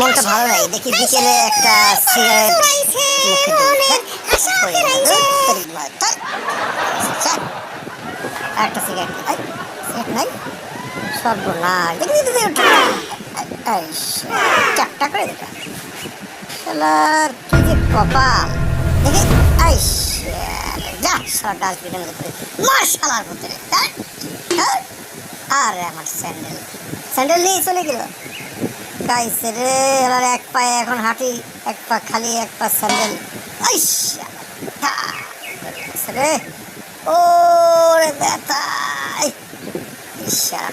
মনটা ভালো নাই। দেখি বিকেলে একটা সিগারেট দিই। হয়ে। ধ্যাৎ। আরেকটা সিগারেট সিগারেট নাই? সর্বনাশ। দেখি ওটা। চারটা করে দিটা শালার কি যে কপাল। দেখি এই যা শালা ডাস্টবিনের মধ্যে পড়ে মার শালার ভিতরে। আরে আমার স্যান্ডেল। স্যান্ডেল নিয়ে চলে গেল। গাইছে রে এবার এক পায়ে এখন হাঁটি, এক পা খালি, এক পা স্যান্ডেল। রে ও রে। ব্যথা।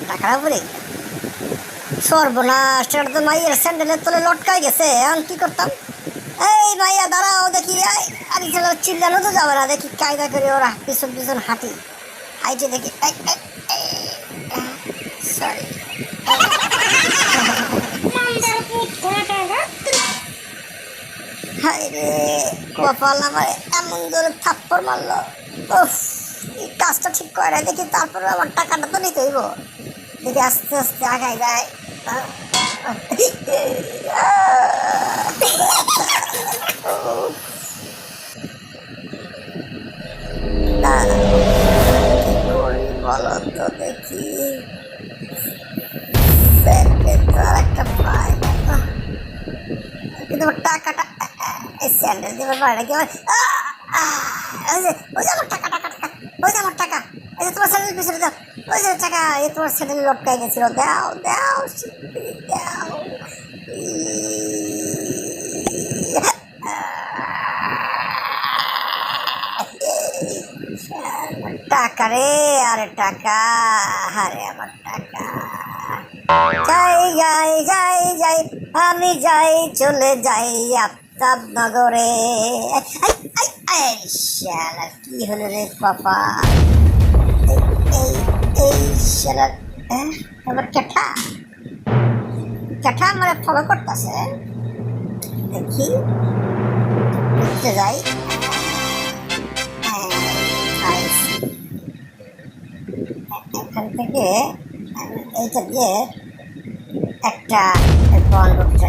টাকাটা পড়ে গেল সর্বনাশ তো মাইয়ের স্যান্ডেলের তলে লটকাই গেছে, এখন কি করতাম? এই মাইয়া, দাঁড়াও দেখি আরে ছেলে, চিল্লানো তো যাবে না, দেখি কায়দা করে ওরা পিছন পিছন হাঁটি। হাইটে দেখি সরি হায় রে কপাল আমার এমন জোরে থাপ্পড় মারলো। এই কাজটা ঠিক করে দেখি তারপরে আমার টাকাটা তো নিতে হইব। দেখি আস্তে আস্তে আগায় যায়। বলো তো দেখি। স্যান্ডেল পারে নাকি আমার টাকা টাকা আমার টাকা যে তোমার পিছনে দাও টাকা, এই তোমার টাকা রে, আরে টাকা, আরে আমার টাকা। যাই যাই যাই যাই, আমি যাই, চলে যাই আফতাব কি হলো রে পাপা শালা হ্যাঁ? ফলো করতেছে। দেখি। ঘুরতে যাই। হ্যাঁ, এখান থেকে এইটা দিয়ে একটা বন্ধ করতে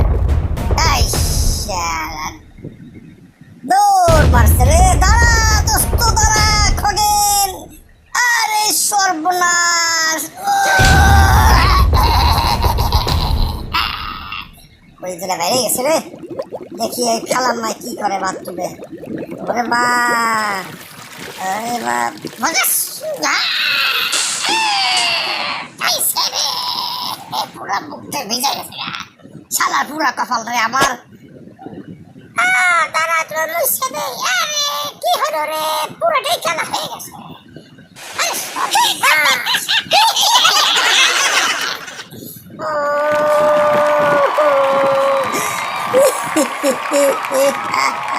পরিচয় বাইরে গেছে রে। দেখি এই খালাম্মায় কি করে বাথরুমে ওরে মা আরে মা মজাস পুরা মুখটা ভিজে গেছে পুরা কপাল রে আমার। দাঁড়া তোর লইছে দে আরে, কি হলো রে? পুরোটাই খেলা হয়ে গেছে। Ha ha ha ha!